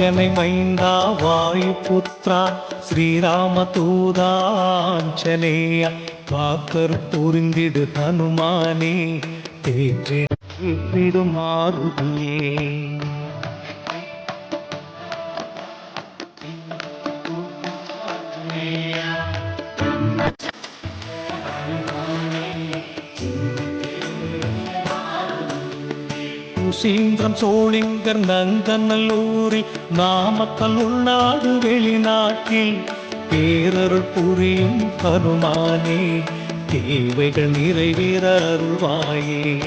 அஞ்சனை மைந்தா வாயு புத்ரா ஸ்ரீராம தூதாஞ்சனேய காக்கர் புரிந்திடு தனுமானே தேற்றிடும் சீந்திரம் சுசீந்திரம் சோழிங்கர் நங்கநல்லூரில் நாமக்கல் உள்நாடு வெளிநாட்டில். பேரருள் புரியும் ஹனுமானே தேவைகள் நிறைவேற அருள்வாயே.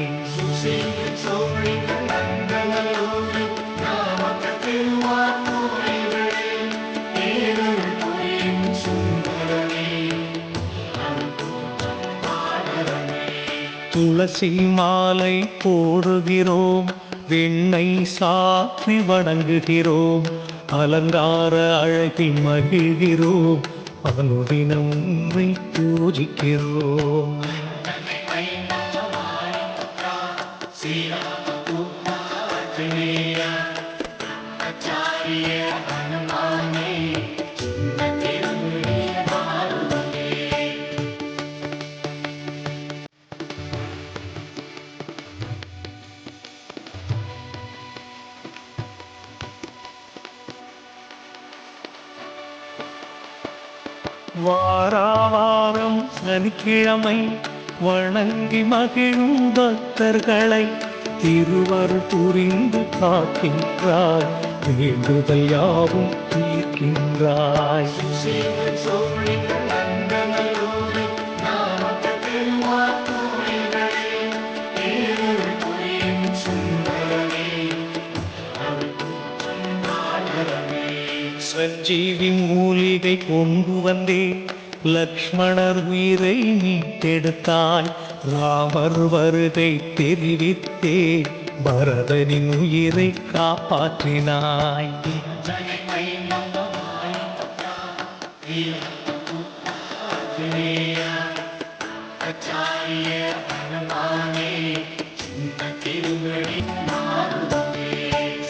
துளசி மாலை போடுகிறோம் வெண்ணை சாற்றி வணங்குகிறோம் அலங்கார அழகில் மகிழ்கிறோம் அனுதினம் பூஜிக்கிறோம் Yeah. வாராவாரம் சனிக்கிழமை வணங்கி மகிழும் பக்தர்களை திருவர் புரிந்து காக்கின்றாய். வேண்டுதல் யாவும் தீர்க்கின்றாய். சஞ்சீவி மூலிகை கொண்டு வந்தேன் லக்ஷ்மணர் உயிரை மீட்டெடுத்தாய் ராமர் வருகை தெரிவித்தே. பரதனின் உயிரை காப்பாற்றினாய்.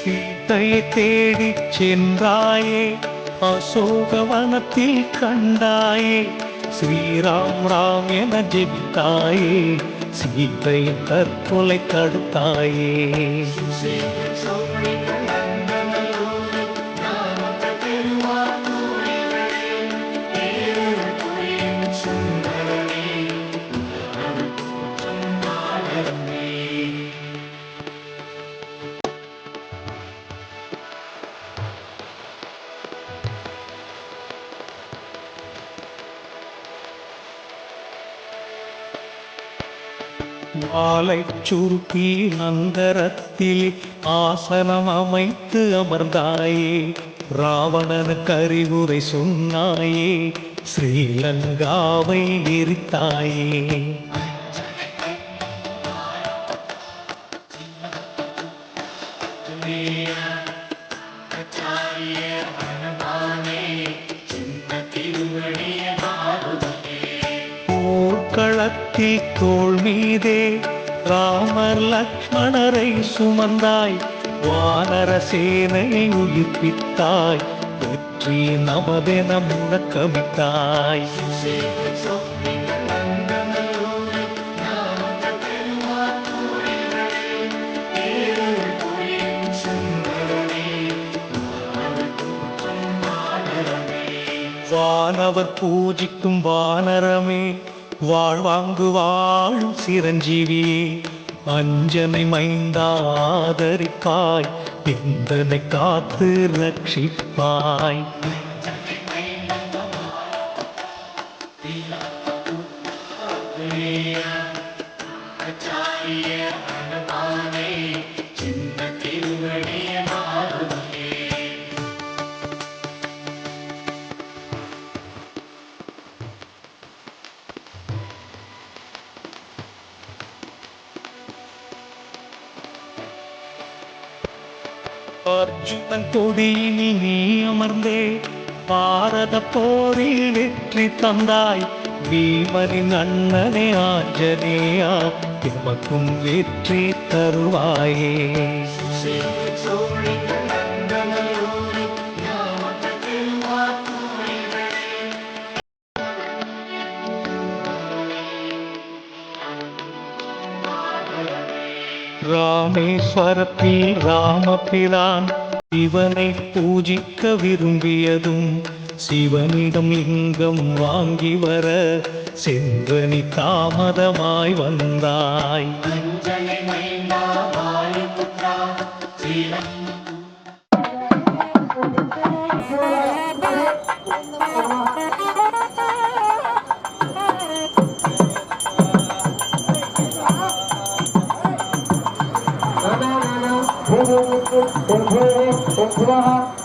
சீத்தையை தேடி சென்றாயே அசோகவனத்தில் கண்டாயே ஸ்ரீராம் ராம் என ஜெபித்தாயே சீத்தையின் தற்கொலை தடுத்தாயே மாலை சுருக்கி நந்தரத்தில் ஆசனம் அமைத்து அமர்ந்தாயே. ராவணனுக்கு அறிவுரை சொன்னாயே. ஸ்ரீலங்காவை எரித்தாயே. போர்க்களத்தில் தோள் மீதே. ராமர் லக்ஷ்மணரை சுமந்தாய். வானர சேனையை உயிர்ப்பித்தாய். வெற்றி நமதென முழக்கமிட்டாய் வானவர் பூஜிக்கும் வானரமே. வாழ்வாங்கு வாழும் சிரஞ்சீவி அஞ்சனை மைந்தாதரிப்பாய் பிந்தனை காத்து ரட்சிப்பாய் Yeah. பழங்கொடியினில் நீ அமர்ந்தே. பாரத போரில் வெற்றி தந்தாய். பீமனின் அண்ணனே ஆஞ்சனேயா எமக்கும் வெற்றி தருவாயே. ராமேஸ்வரத்தில் ராமபிரான் சிவனை பூஜிக்க விரும்பியதும் சிவனிடம் லிங்கம் வாங்கி வர சென்றனி தாமதமாய் வந்தாய்.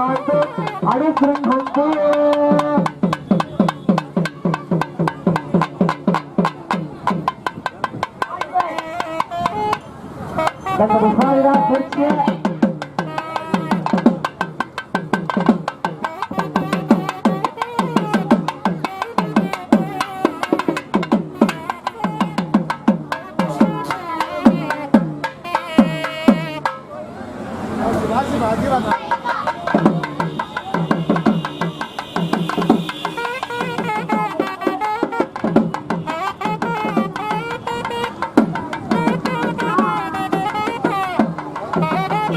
தாழ்ந்து அடித்திரம் கொண்டு நம்ம விசாரிதான் குறிச்சு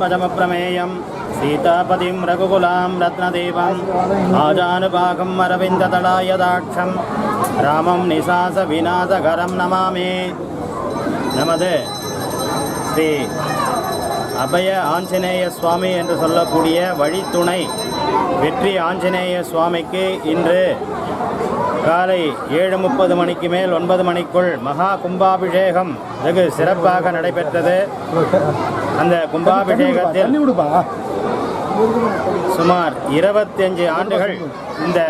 பத்மஜமப்பிரமேயம் சீதாபதிம் ரகுகுலாம் ரத்னதேவம் ஆஜானுபாகம் அரவிந்ததளாயதாட்சம் ராமம் நிசாச விநாசகரம் நமாமே நமது ஸ்ரீ அபய ஆஞ்சநேய சுவாமி என்று சொல்லக்கூடிய வழித்துணை வெற்றி ஆஞ்சநேய சுவாமிக்கு இன்று காலை ஏழு முப்பது மணிக்கு மேல் ஒன்பது மணிக்குள் மகா கும்பாபிஷேகம். வெகு சிறப்பாக நடைபெற்றது. அந்த கும்பாபிஷேகத்தில் சுமார் 25 ஆண்டுகள் இந்த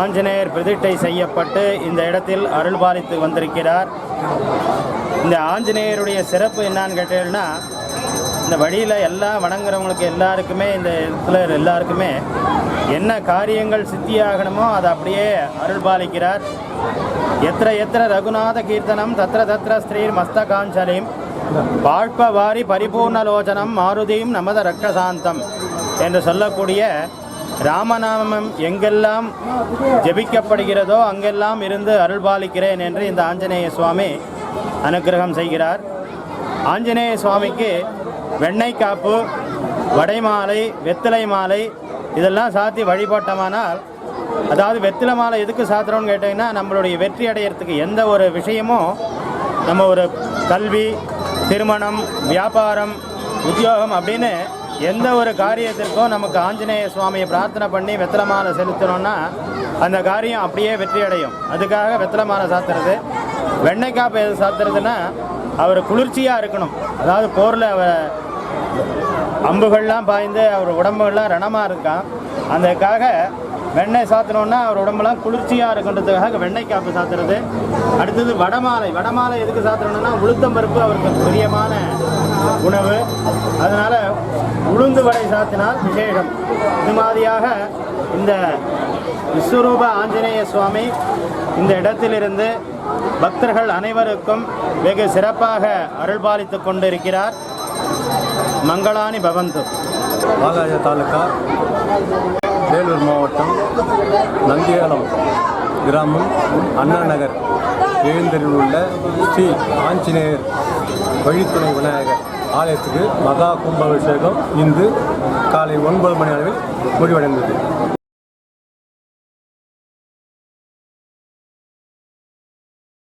ஆஞ்சநேயர் பிரதிஷ்டை செய்யப்பட்டு இந்த இடத்தில் அருள் பாலித்து வந்திருக்கிறார். இந்த ஆஞ்சநேயருடைய சிறப்பு என்னன்னு கேட்டீங்கன்னா இந்த வழியில் எல்லா வணங்குறவங்களுக்கு எல்லாருக்குமே இந்த இடத்துல எல்லாருக்குமே என்ன காரியங்கள் சித்தியாகணுமோ அதை அப்படியே அருள் பாலிக்கிறார் எத்திர எத்திர ரகுநாத கீர்த்தனம் தத்திர தத்திர ஸ்ரீர் மஸ்தகாஞ்சலிம் பரிபூர்ண பரிபூர்ணலோச்சனம் மாருதியும் நமத ரக்கசாந்தம் என்று சொல்லக்கூடிய ராமநாமம் எங்கெல்லாம் ஜெபிக்கப்படுகிறதோ அங்கெல்லாம் இருந்து அருள்பாலிக்கிறேன் என்று இந்த ஆஞ்சநேய சுவாமி அனுக்கிரகம் செய்கிறார். ஆஞ்சநேய சுவாமிக்கு வெண்ணெய் காப்பு வடைமாலை வெத்திலை மாலை இதெல்லாம் சாத்தி வழிபட்டமானால் அதாவது வெத்திலை மாலை எதுக்கு சாத்துறோம்னு கேட்டிங்கன்னா நம்மளுடைய வெற்றி அடையிறதுக்கு எந்த ஒரு விஷயமும் நம்ம ஒரு கல்வி திருமணம் வியாபாரம் உத்தியோகம் அப்படின்னு எந்த ஒரு காரியத்திற்கும் நமக்கு ஆஞ்சநேய சுவாமியை பிரார்த்தனை பண்ணி வெத்தலை மாலை செலுத்தினோம்னா அந்த காரியம் அப்படியே வெற்றி அடையும். அதுக்காக வெத்தலை மாலை சாத்துறது. வெண்ணெய் காப்பு எது சாத்துறதுன்னா அவர் குளிர்ச்சியாக இருக்கணும். அதாவது போரில் அம்புகள்லாம் பாய்ந்து அவர் உடம்புகள்லாம் ரணமாக இருக்கான். அதுக்காக வெண்ணெய் சாத்தினோன்னா அவர் உடம்பெல்லாம் குளிர்ச்சியாக இருக்குன்றதுக்காக வெண்ணெய் காப்பு சாத்துறது. அடுத்தது வடமாலை. வடமாலை எதுக்கு சாத்துறோம்னா உளுத்தம் பருப்பு அவருக்கு பிரியமான உணவு. அதனால் உளுந்து வடை சாத்தினால் விசேஷம். இது மாதிரியாக இந்த விஸ்வரூப ஆஞ்சநேய சுவாமி இந்த இடத்திலிருந்து பக்தர்கள் அனைவருக்கும் வெகு சிறப்பாக அருள்பாலித்து கொண்டிருக்கிறார். மங்களானி பவந்து. ஆகாய தாலுக்கா வேலூர் மாவட்டம் நந்தியாலம் கிராமம் அண்ணா நகர். எழுந்தரில் உள்ள ஸ்ரீ ஆஞ்சநேயர் வழித்துணை விநாயகர் ஆலயத்துக்கு மகா கும்பாபிஷேகம் இன்று காலை ஒன்பது மணி அளவில் முடிவடைந்தது.